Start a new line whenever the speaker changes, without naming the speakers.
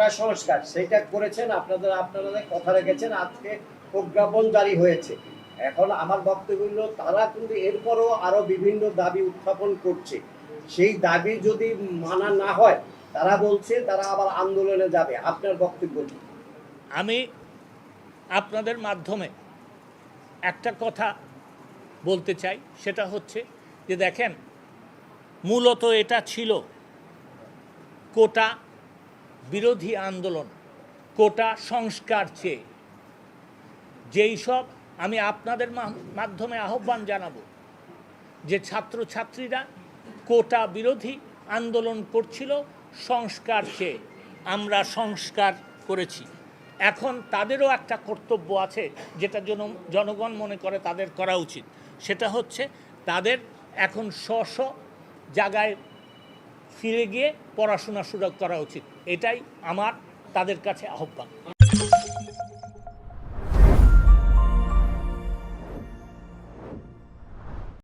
কোটা সংস্কার সেটা করেছেন, আপনাদের আপনারা কথা রেখেছেন, আজকে প্রজ্ঞাপন জারি হয়েছে। এখন আমার বক্তব্য তারা কিন্তু এরপরও আরও বিভিন্ন দাবি উত্থাপন করছে। সেই দাবি যদি মানা না হয়, তারা বলছে, তারা আবার আন্দোলনে যাবে। আপনার বক্তব্য
আমি আপনাদের মাধ্যমে একটা কথা বলতে চাই, সেটা হচ্ছে যে দেখেন, মূলত এটা ছিল কোটা বিরোধী আন্দোলন, কোটা সংস্কার চেয়ে। যেই সব আমি আপনাদের মাধ্যমে আহ্বান জানাব, যে ছাত্রছাত্রীরা কোটা বিরোধী আন্দোলন করছিল, সংস্কার চেয়ে। আমরা সংস্কার করেছি। এখন তাদেরও একটা কর্তব্য আছে, যেটা জন, জনগণ মনে করে তাদের করা উচিত। সেটা হচ্ছে তাদের এখন স্ব জায়গায় ফিরে গিয়ে পড়াশোনা সুযোগ করা উচিত। এটাই আমার তাদের কাছে আহ্বান।